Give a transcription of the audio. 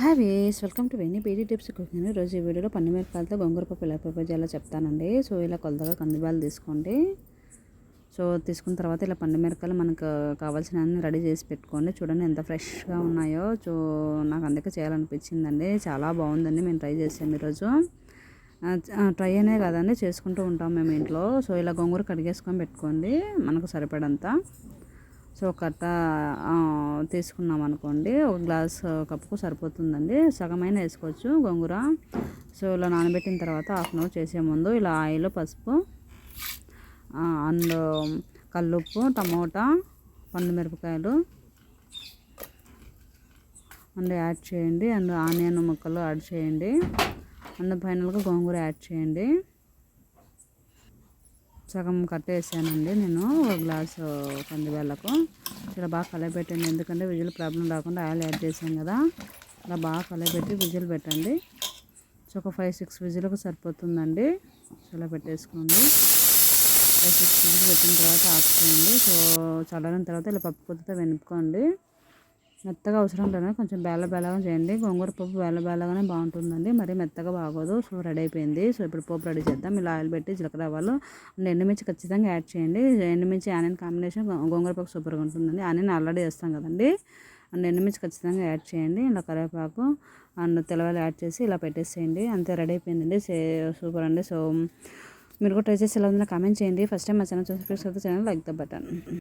Hi వేస్ welcome to వెన్నీ బేటీ టిప్స్ కుకింగ్. రోజు ఈ వీడియోలో మిరపకాయలతో గొంగూర పప్పు ఎలా ప్రిపేర్ చేయాలో చెప్తానండి. సో ఇలా కొలతగా కందిబాలు తీసుకోండి. సో తీసుకున్న తర్వాత ఇలా మిరపకాయలు మనకు కావాల్సిన అన్ని రెడీ చేసి పెట్టుకోండి. చూడండి ఎంత ఫ్రెష్గా ఉన్నాయో. సో నాకు అందుకే చేయాలనిపించిందండి. చాలా బాగుందండి. మేము ట్రై చేసాము ఈరోజు. ట్రై అనే కదండి చేసుకుంటూ ఉంటాం మేము ఇంట్లో. సో ఇలా గొంగూర కడిగేసుకొని పెట్టుకోండి. మనకు సరిపడంత. సో కట్ట తీసుకున్నాం అనుకోండి ఒక గ్లాస్ కప్పుకు సరిపోతుందండి. సగమైన వేసుకోవచ్చు గోంగూర. సో ఇలా నానబెట్టిన తర్వాత హాఫ్ అన్ అవర్ చేసే ముందు ఇలా ఆయిల్ పసుపు అండ్ కల్లుప్పు టమోటా పండు మిరపకాయలు అండ్ యాడ్ చేయండి. అండ్ ఆనియన్ ముక్కలు యాడ్ చేయండి. అండ్ ఫైనల్గా గోంగూర యాడ్ చేయండి. సగం కట్టేసానండి నేను ఒక గ్లాసు కందివేళ్ళకు. ఇలా బాగా కలయపెట్టండి ఎందుకంటే విజిల్ ప్రాబ్లం రాకుండా ఆయిల్ యాడ్ చేసాం కదా. ఇలా బాగా కలయపెట్టి విజిల్ పెట్టండి. సో ఒక ఫైవ్ సిక్స్ విజిల్కి సరిపోతుందండి. ఇలా పెట్టేసుకోండి. ఫైవ్ సిక్స్ విజిల్ పెట్టిన తర్వాత ఆఫ్ చేయండి సో చల్లారిన తర్వాత ఇలా పప్పు కొద్దితో వెనుక్కోండి. మెత్తగా అవసరం లేదు కొంచెం బేల బేలగా చేయండి. గోంగూర పప్పు బేల బేలగానే బాగుంటుందండి. మరి మెత్తగా బాగోదు. సో రెడీ అయిపోయింది. సో ఇప్పుడు పప్పు రెడీ చేద్దాం. ఇలా ఆయిల్ పెట్టి జీలకర్ర ఆవాలు అండ్ ఎండుమిర్చి ఖచ్చితంగా యాడ్ చేయండి. ఎండుమిర్చి ఆనియన్ కాంబినేషన్ గోంగూర పప్పు సూపర్గా ఉంటుందండి. ఆనియన్ ఆల్రెడీ వేస్తాం కదండి. అండ్ ఎండుమిర్చి ఖచ్చితంగా యాడ్ చేయండి. ఇలా కరివేపాకు అండ్ తెలవాలి యాడ్ చేసి ఇలా పెట్టేసేయండి. అంతే రెడీ అయిపోయిందండి. సూపర్ అండి. సో మీరు కూడా ట్రై చేసి ఎలా ఉందో కామెంట్ చేయండి. ఫస్ట్ టైం మా ఛానల్ చూసి ఛానల్ లైక్ ద బటన్.